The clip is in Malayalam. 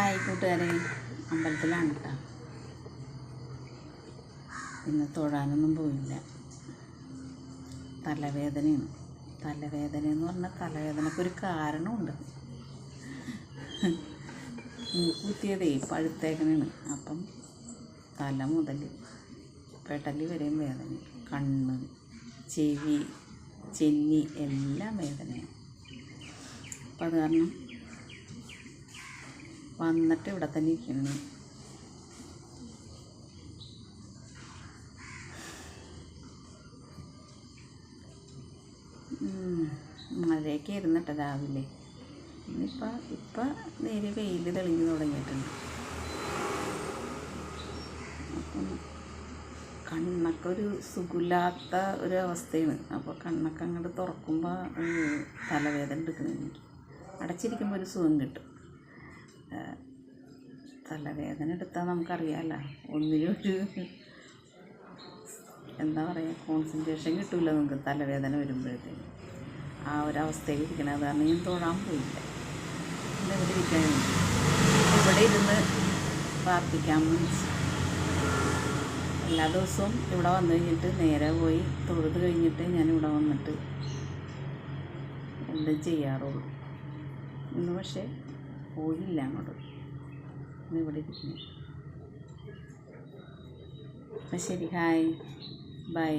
ഹായ് കൂട്ടുകാരെ. അമ്പലത്തിലാണ് കേട്ടോ ഇന്ന് തൊഴാനൊന്നും പോയില്ല. തലവേദനയാണ്. തലവേദന എന്ന് പറഞ്ഞാൽ തലവേദനക്ക് ഒരു കാരണമുണ്ട് കുത്തിയതേ പഴുത്തേക്കണാണ്. അപ്പം തല മുതൽ പെട്ടലി വരെയും വേദന. കണ്ണ് ചെവി ചെന്നി എല്ലാം വേദനയാണ്. അപ്പം അത് കാരണം വന്നിട്ട് ഇവിടെ തന്നെ ഇരിക്കുന്നു. മഴയൊക്കെ ഇരുന്നിട്ട് രാവിലെ. ഇന്നിപ്പോൾ ഇപ്പം നേരെ വെയിൽ തെളിഞ്ഞു തുടങ്ങിയിട്ടുണ്ട്. അപ്പം കണ്ണൊക്കെ ഒരു സുഖമില്ലാത്ത ഒരു അവസ്ഥയാണ്. അപ്പോൾ കണ്ണൊക്കെ അങ്ങോട്ട് തുറക്കുമ്പോൾ തലവേദന എടുക്കണം. അടച്ചിരിക്കുമ്പോൾ ഒരു സുഖം കിട്ടും. തലവേദന എടുത്താൽ നമുക്കറിയാമല്ലോ ഒന്നിനും ഒരു എന്താ പറയുക കോൺസെൻട്രേഷൻ കിട്ടില്ല നമുക്ക് തലവേദന വരുമ്പോഴത്തേക്ക് ആ ഒരവസ്ഥയിൽ ഇരിക്കണം അത് കാരണം ഞാൻ തൊഴാൻ പോയില്ല. ഇന്ന് ഇവിടെ ഇരിക്കാൻ ഇവിടെ ഇരുന്ന് പ്രാർത്ഥിക്കാമെന്ന് വെച്ചു എല്ലാ ദിവസവും ഇവിടെ വന്നു കഴിഞ്ഞിട്ട് നേരെ പോയി തൊഴുത് കഴിഞ്ഞിട്ട് ഞാൻ ഇവിടെ വന്നിട്ട് എന്തും ചെയ്യാറുള്ളൂ. ഇന്ന് പക്ഷേ പോയില്ല അങ്ങോട്ട്. ഇന്ന് ഇവിടെ ഇരിക്കുന്നു അപ്പം ശരി ഹായ്. ബൈ.